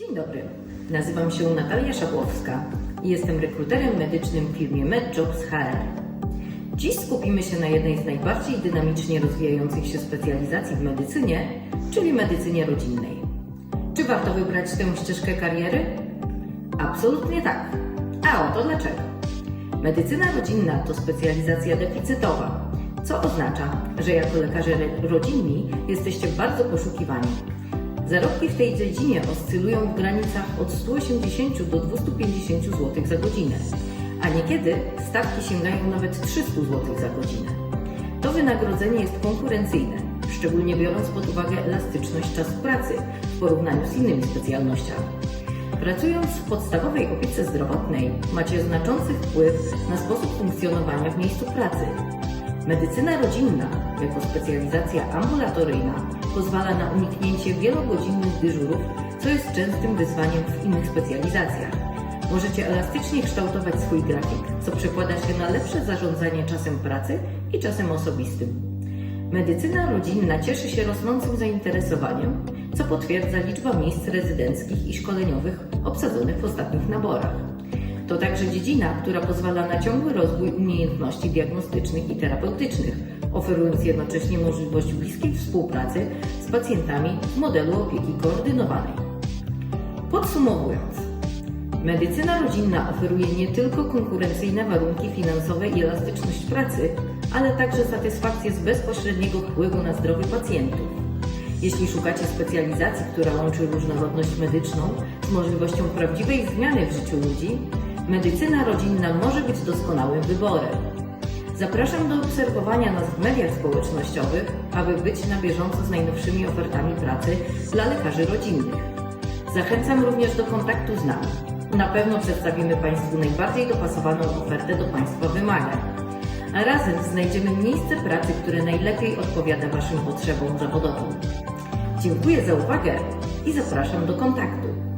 Dzień dobry, nazywam się Natalia Szabłowska i jestem rekruterem medycznym w firmie MedJobs HR. Dziś skupimy się na jednej z najbardziej dynamicznie rozwijających się specjalizacji w medycynie, czyli medycynie rodzinnej. Czy warto wybrać tę ścieżkę kariery? Absolutnie tak. A oto dlaczego. Medycyna rodzinna to specjalizacja deficytowa, co oznacza, że jako lekarze rodzinni jesteście bardzo poszukiwani. Zarobki w tej dziedzinie oscylują w granicach od 180 do 250 zł za godzinę, a niekiedy stawki sięgają nawet 300 zł za godzinę. To wynagrodzenie jest konkurencyjne, szczególnie biorąc pod uwagę elastyczność czasu pracy w porównaniu z innymi specjalnościami. Pracując w podstawowej opiece zdrowotnej, macie znaczący wpływ na sposób funkcjonowania w miejscu pracy. Medycyna rodzinna, jako specjalizacja ambulatoryjna, pozwala na uniknięcie wielogodzinnych dyżurów, co jest częstym wyzwaniem w innych specjalizacjach. Możecie elastycznie kształtować swój grafik, co przekłada się na lepsze zarządzanie czasem pracy i czasem osobistym. Medycyna rodzinna cieszy się rosnącym zainteresowaniem, co potwierdza liczba miejsc rezydenckich i szkoleniowych obsadzonych w ostatnich naborach. To także dziedzina, która pozwala na ciągły rozwój umiejętności diagnostycznych i terapeutycznych, oferując jednocześnie możliwość bliskiej współpracy z pacjentami w modelu opieki koordynowanej. Podsumowując, medycyna rodzinna oferuje nie tylko konkurencyjne warunki finansowe i elastyczność pracy, ale także satysfakcję z bezpośredniego wpływu na zdrowie pacjentów. Jeśli szukacie specjalizacji, która łączy różnorodność medyczną z możliwością prawdziwej zmiany w życiu ludzi, medycyna rodzinna może być doskonałym wyborem. Zapraszam do obserwowania nas w mediach społecznościowych, aby być na bieżąco z najnowszymi ofertami pracy dla lekarzy rodzinnych. Zachęcam również do kontaktu z nami. Na pewno przedstawimy Państwu najbardziej dopasowaną ofertę do Państwa wymagań. A razem znajdziemy miejsce pracy, które najlepiej odpowiada Waszym potrzebom zawodowym. Dziękuję za uwagę i zapraszam do kontaktu.